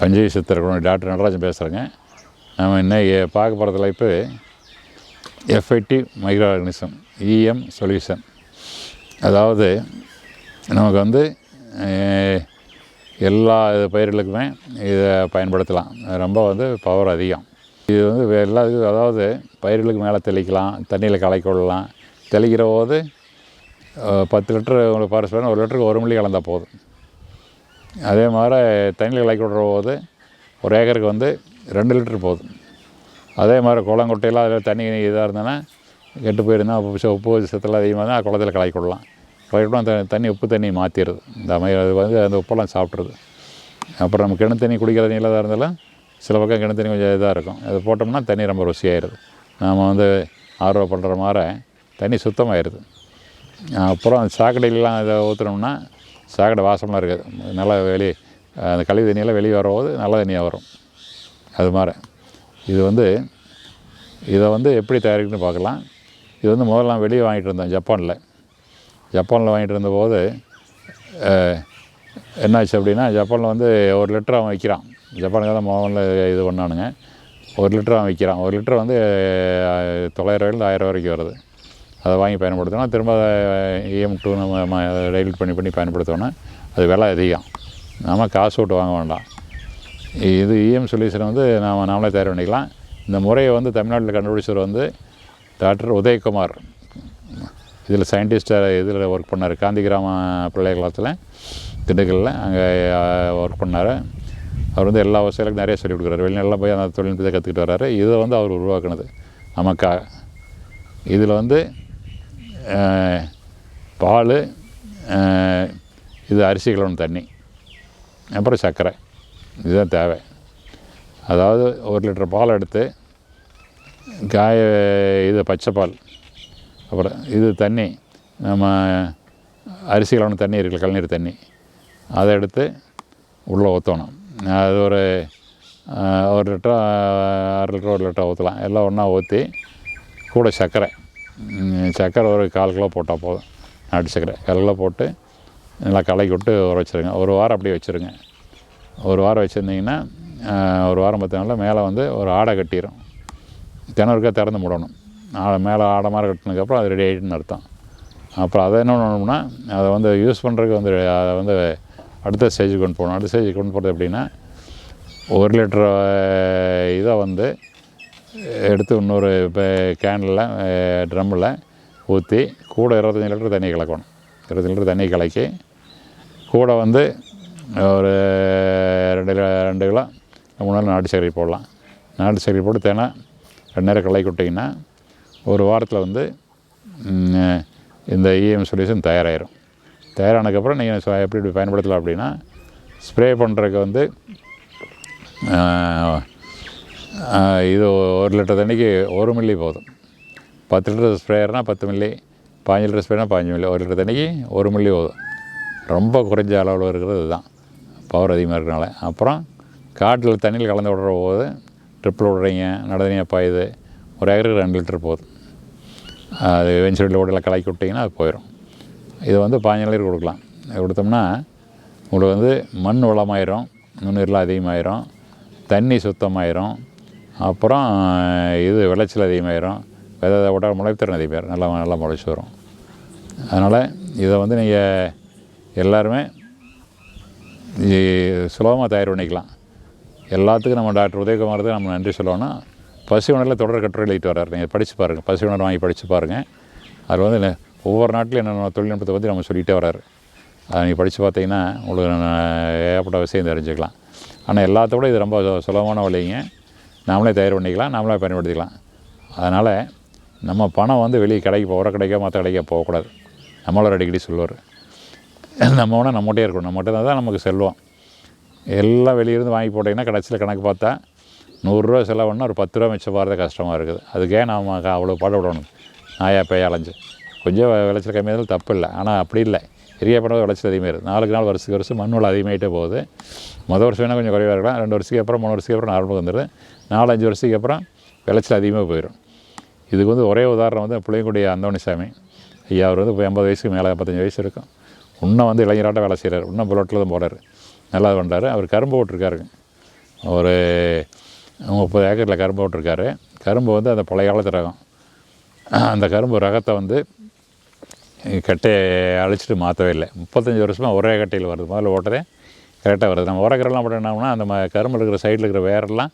பஞ்சவி சித்தர் டாக்டர் நடராஜன் பேசுகிறேங்க நம்ம இன்னைக்கு பார்க்க போகிற தலைப்பு எஃப்ஐடி மைக்ரோ ஆர்கனிசம் இஎம் சொல்யூஷன் அதாவது நமக்கு வந்து எல்லா இது பயிர்களுக்குமே இதை பயன்படுத்தலாம். ரொம்ப வந்து பவர் அதிகம். இது வந்து எல்லாத்துக்கும் எல்லா அதாவது பயிர்களுக்கு மேலே தெளிக்கலாம் தண்ணியில் கலக்கி விடலாம். தெளிக்கிற போது பத்து லிட்டரு உங்களுக்கு பாரஸ் ஒரு லிட்டருக்கு ஒரு மில்லி கலந்தால் போதும். அதே மாதிரி தண்ணியில் கலக்கி விடுற போது ஒரு ஏக்கருக்கு வந்து ரெண்டு லிட்டர் போதும். அதே மாதிரி குளங்குட்டையெல்லாம் அதில் தண்ணி இதாக இருந்ததுன்னா கெட்டு போயிருந்தா உப்பு ச- உப்பு சத்தெல்லாம் அதிகமாக இருந்தால் குளத்தில் கலக்கி விடலாம். கலக்கி விட்டா அந்த தண்ணி உப்பு தண்ணி மாற்றிடுது இந்த மாதிரி அது வந்து அந்த உப்பெல்லாம் சாப்பிட்ருது அப்புறம் நம்ம கிணத்து தண்ணி குடிக்கிற தண்ணியில் தான் இருந்தாலும் சில பக்கம் கிணத்து தண்ணி கொஞ்சம் இதாக இருக்கும். அது போட்டோம்னா தண்ணி ரொம்ப ருசியாயிருது. நாம் வந்து ஆர்வம் பண்ணுற மாதிரி தண்ணி சுத்தமாகிடுது அப்புறம் சாக்கடையிலலாம் இதை ஊற்றுனோம்னா சாக்கடை வாசம்லாம் இருக்குது நல்லா வெளியே அந்த கழிவு தண்ணியெல்லாம் வெளியே வரும்போது நல்ல தண்ணியாக வரும். அது மாதிரி. இது வந்து இதை வந்து எப்படி தயாரிக்கணும்னு பார்க்கலாம். இது வந்து முதல்ல நான் வெளியே வாங்கிட்டு இருந்தேன் ஜப்பானில். ஜப்பானில் வாங்கிட்டு இருந்தபோது என்னாச்சு அப்படின்னா ஜப்பானில் வந்து ஒரு லிட்டர் அவன் விற்கிறான் ஜப்பானுக்கு தான் முதல்ல இது பண்ணானுங்க. ஒரு லிட்டர் அவன் விற்கிறான் ஒரு லிட்டர் வந்து தொள்ளாயிரம் ரூபாயிலேருந்து ஆயிரம் வரைக்கும் வருது. அதை வாங்கி பயன்படுத்தணும் திரும்ப இஎம் டூ நம்ம டைல்யூட் பண்ணி பண்ணி பயன்படுத்தோன்னா அது விலை அதிகம். நாம் காசு விட்டு வாங்க வேண்டாம். இது இஎம் சொல்யூஷனை வந்து நாம் நாமளே தயார் பண்ணிக்கலாம். இந்த முறையை வந்து தமிழ்நாட்டில் கண்டுபிடிச்சவர் வந்து டாக்டர் உதயகுமார். இதில் சயின்டிஸ்டாக இதில் ஒர்க் பண்ணார். காந்தி கிராம பிள்ளைகளத்தில் திண்டுக்கல்லில் அங்கே ஒர்க் பண்ணார். அவர் வந்து எல்லா வசதிகளுக்கும் நிறைய சொல்லிக் கொடுக்குறாரு. வெளிநாட்டில் போய் அந்த தொழில்நுட்பத்தை கற்றுக்கிட்டு வர்றாரு. இதை வந்து அவர் உருவாக்குனது. நமக்காக இதில் வந்து பால் இது அரிசி கலவன தண்ணி அப்புறம் சர்க்கரை. இதுதான் தேவை. அதாவது ஒரு லிட்டர் பால் எடுத்து காய இது பச்சை பால் அப்புறம் இது தண்ணி நம்ம அரிசி கலவன தண்ணி இருக்குது கழநீர் தண்ணி அதை எடுத்து உள்ளே ஊற்றணும் அது ஒரு ஒரு லிட்டர் அரை லிட்டர் ஒரு லிட்டர் ஊற்றலாம் எல்லாம் ஒன்றா ஊற்றி கூட சர்க்கரை. சர்க்கரை ஒரு கால் கிலோ போட்டால் போதும். நாட்டு சர்க்கரை கால் கிலோ போட்டு நல்லா கலக்கி விட்டு ஊற வச்சுருங்க. ஒரு வாரம் அப்படியே வச்சுருங்க. ஒரு வாரம் வச்சுருந்தீங்கன்னா ஒரு வாரம் பத்து நாளில் மேலே வந்து ஒரு ஆடை கட்டிடும் கிணறுக்கா திறந்து முடணும். ஆடை மேலே ஆடை மாதிரி கட்டினதுக்கப்புறம் அது ரெடி ஆகிட்டுன்னு அர்த்தம். அப்புறம் அதை என்ன பண்ணணும்னா அதை வந்து யூஸ் பண்ணுறதுக்கு வந்து அதை வந்து அடுத்த ஸ்டேஜுக்கு கொண்டு போகணும். அடுத்த ஸ்டேஜுக்கு கொண்டு போகிறது எப்படின்னா ஒரு லிட்டர் இதை வந்து எடுத்து இன்னொரு இப்போ கேனில் ட்ரம்மில் ஊற்றி கூட இருபத்தஞ்சி லிட்டர் தண்ணி கலக்கணும். இருபத்தஞ்சி லிட்டர் தண்ணி கலக்கி கூட வந்து ஒரு ரெண்டு ரெண்டு கிலோ மூணு நாள் நாட்டு சர்க்கரை போடலாம். நாட்டு சர்க்கரை போட்டு தேனை ரெண்டு நேரம் கலக்கி விட்டிங்கன்னா ஒரு வாரத்தில் வந்து இந்த இஎம் சொல்யூஷன் தயாராகிடும் தயாரானதுக்கப்புறம் நீங்கள் எப்படி இப்படி பயன்படுத்தலாம் அப்படின்னா ஸ்ப்ரே பண்ணுறதுக்கு வந்து இது ஒரு லிட்டர் தண்ணிக்கு ஒரு மில்லி போதும். பத்து லிட்டர் ஸ்ப்ரேயர்னால் பத்து மில்லி பாஞ்சு லிட்டர் ஸ்ப்ரேனா பாஞ்சு மில்லி. ஒரு லிட்டர் தண்ணிக்கு ஒரு மில்லி போதும். ரொம்ப குறைஞ்ச அளவில் இருக்கிறது இதுதான். பவர் அதிகமாக இருக்கிறனால. அப்புறம் காட்டில் தண்ணியில் கலந்து விடுற போது ட்ரிப்பில் விடுறீங்க நடதனியாக பாயுது ஒரு ஏக்கருக்கு ரெண்டு லிட்டர் போதும். அது வெஞ்சரியில் ஓடலாம் கலக்கி விட்டிங்கன்னா அது போயிடும் இது வந்து பாஞ்சு நாளைக்கு கொடுக்கலாம். இது கொடுத்தோம்னா உங்களுக்கு வந்து மண் வளமாயிரும் நுண்ணீர்லாம் அதிகமாயிரும் தண்ணி சுத்தமாயிரும் அப்புறம் இது விளைச்சல் அதிகமாகிடும் விதை விட முளைத்திறன் அதிகமாயிரும். நல்லா நல்லா முளைச்சி வரும். அதனால் இதை வந்து நீங்கள் எல்லாருமே சுலபமாக தயார் பண்ணிக்கலாம். எல்லாத்துக்கும் நம்ம டாக்டர் உதயகுமாருக்கு நம்ம நன்றி சொல்லணும்னா பசி உணரில் தொடர் கட்டுரை எழுதிட்டு வர்றாரு. நீங்கள் படித்து பாருங்கள் பசி உணர் வாங்கி படித்து பாருங்கள் அதில் வந்து ஒவ்வொரு நாட்டிலும் என்னென்ன தொழில்நுட்பத்தை பற்றி நம்ம சொல்லிகிட்டே வர்றாரு. அதை நீங்கள் படித்து பார்த்தீங்கன்னா உங்களுக்கு ஏகப்பட்ட விஷயம் தெரிஞ்சுக்கலாம். ஆனால் எல்லாத்தோட இது ரொம்ப சு- சுலபமான வழிங்க. நாமளே தயார் பண்ணிக்கலாம் நாமளே பயன்படுத்திக்கலாம். அதனால் நம்ம பணம் வந்து வெளியே கடைக்கு போகிற கடைக்கோ மற்ற கடைக்கோ போகக்கூடாது. நம்மளோட அடிக்கடி சொல்லுவார் நம்ம வேணால் நம்மகிட்டே இருக்கணும். நம்மகிட்ட தான் நமக்கு செல்வம். எல்லாம் வெளியிருந்து வாங்கி போட்டிங்கன்னா கடைசியில் கணக்கு பார்த்தா நூறுரூவா செலவுன்னா ஒரு பத்து ரூபா மிச்சம் போகிறது கஷ்டமாக இருக்குது. அதுக்கே நாம் அவ்வளோ பாடுபடணும். நாயா பேய் அலைஞ்சு. கொஞ்சம் விளைச்சல் கம்மியாக இருந்தாலும் தப்பு இல்லை. ஆனால் அப்படி இல்லை. பெரிய பண்ணுறது விளைச்சல் அதிகமாக இருக்குது நாளுக்கு நாள் வருஷத்துக்கு வருஷம் மண் வளம் அதிகமாகிட்டே போகுது. மொதல் வருஷம் வேணால் கொஞ்சம் குறைவாக இருக்கலாம். ரெண்டு வருஷத்துக்கு அப்புறம் மூணு வருஷத்துக்கு அப்புறம் நார்மலுக்கு வந்துடுது நாலு அஞ்சு வருஷத்துக்கு அப்புறம் விளைச்சல் அதிகமாக போயிடும் இதுக்கு வந்து ஒரே உதாரணம் வந்து புளியங்குடி அந்தோணிசாமி. ஐயா அவர் வந்து இப்போ எண்பது வயசுக்கு மேலே பத்தஞ்சு வயசு இருக்கும். இன்னும் வந்து இளைஞராட்டம் வேலை செய்கிறார் இன்னும் புலோட்டில் தான் போகிறாரு நல்லா பண்ணுறாரு அவர் கரும்பு போட்டிருக்காருங்க ஒரு முப்பது ஏக்கரில் கரும்பு போட்டிருக்காரு. கரும்பு வந்து அந்த பழைய காலத்து ரகம். அந்த கரும்பு ரகத்தை வந்து கட்டையை அழிச்சிட்டு மாற்றவே இல்லை. முப்பத்தஞ்சு வருஷமாக ஒரே கட்டையில் வருது. முதல்ல ஓட்டதே கரெக்டாக வருது. நம்ம உரக்கரெல்லாம் போட்டு என்ன அந்த கரும்பு கரும்பில் இருக்கிற சைடில் இருக்கிற வேரெல்லாம்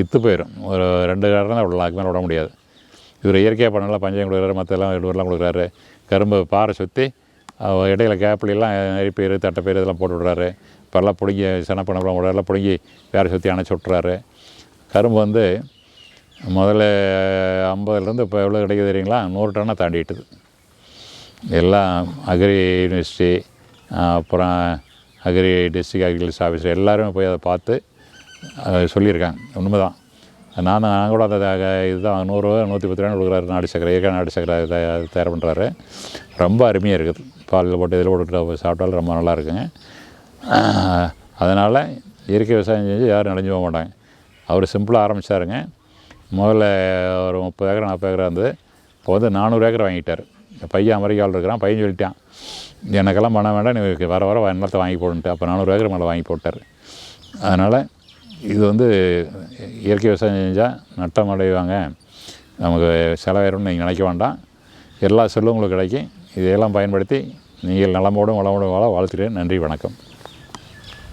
இத்து போயிடும் ஒரு ரெண்டு கரம் தான் விடலாம். அதுக்கு மேலே விட முடியாது. இவர் இயற்கையாக பண்ணலாம் பஞ்சம் கொடுக்குறாரு மற்றெல்லாம் எடுவரெல்லாம் கொடுக்குறாரு. கரும்பு பாறை சுற்றி இடையில கேப்லாம் நெறிப்பயிர் தட்டைப்பயிறு இதெல்லாம் போட்டு விட்றாரு. இப்போல்லாம் பிடுங்கி சினப்பணம்லாம் விடலாம் பிடுங்கி வேற சுற்றி அணைச்சி விட்றாரு கரும்பு வந்து முதல்ல ஐம்பதுலேருந்து இப்போ எவ்வளோ கிடைக்குது தெரியுங்களா? நூறு டன்னாக தாண்டிட்டுது. எல்லாம் அக்ரி யூனிவர்சிட்டி அப்புறம் அக்ரி டிஸ்ட்ரிக்ட் அக்ரிகல்ச்சர் ஆஃபீஸர் எல்லாருமே போய் அதை பார்த்து அதை சொல்லியிருக்காங்க. உண்மைதான். நான் நான் கூட அந்த இதுதான் நூறுரூவா நூற்றி பத்து ரூபா கொடுக்குறாரு நாடு சக்கரை இயற்கை நாடு சக்கரை தயார் பண்ணுறாரு ரொம்ப அருமையாக இருக்குது. பாலில் போட்டு இதில் போட்டு சாப்பிட்டாலும் ரொம்ப நல்லா இருக்குங்க. அதனால் இயற்கை விவசாயம் செஞ்சு யாரும் நடைஞ்சு போக மாட்டாங்க. அவர் சிம்பிளாக ஆரம்பிச்சாருங்க. முதல்ல ஒரு முப்பது ஏக்கர் நாற்பது ஏக்கர் இருந்தது. இப்போ வந்து நானூறு ஏக்கர் வாங்கிட்டார். பையன் அமெரிக்காவில் இருக்கிறான் பையன் சொல்லிட்டான் எனக்கெல்லாம் பண்ண வேண்டாம் நீ வர வர நிலத்தை வாங்கி போடுன்ட்டு. அப்போ நானூறு ஏக்கர் மேலே வாங்கி போட்டார். அதனால் இது வந்து இயற்கை விவசாயம் செஞ்சால் நட்டம் அடைவாங்க நமக்கு செலவாயிரும்னு நீங்கள் நினைக்க வேண்டாம். எல்லா செல்லும் உங்களுக்கு கிடைக்கும். இதையெல்லாம் பயன்படுத்தி நீங்கள் நலமோடும் வளமோடும் வாழ வாழ்த்துக்கிறேன் நன்றி வணக்கம்.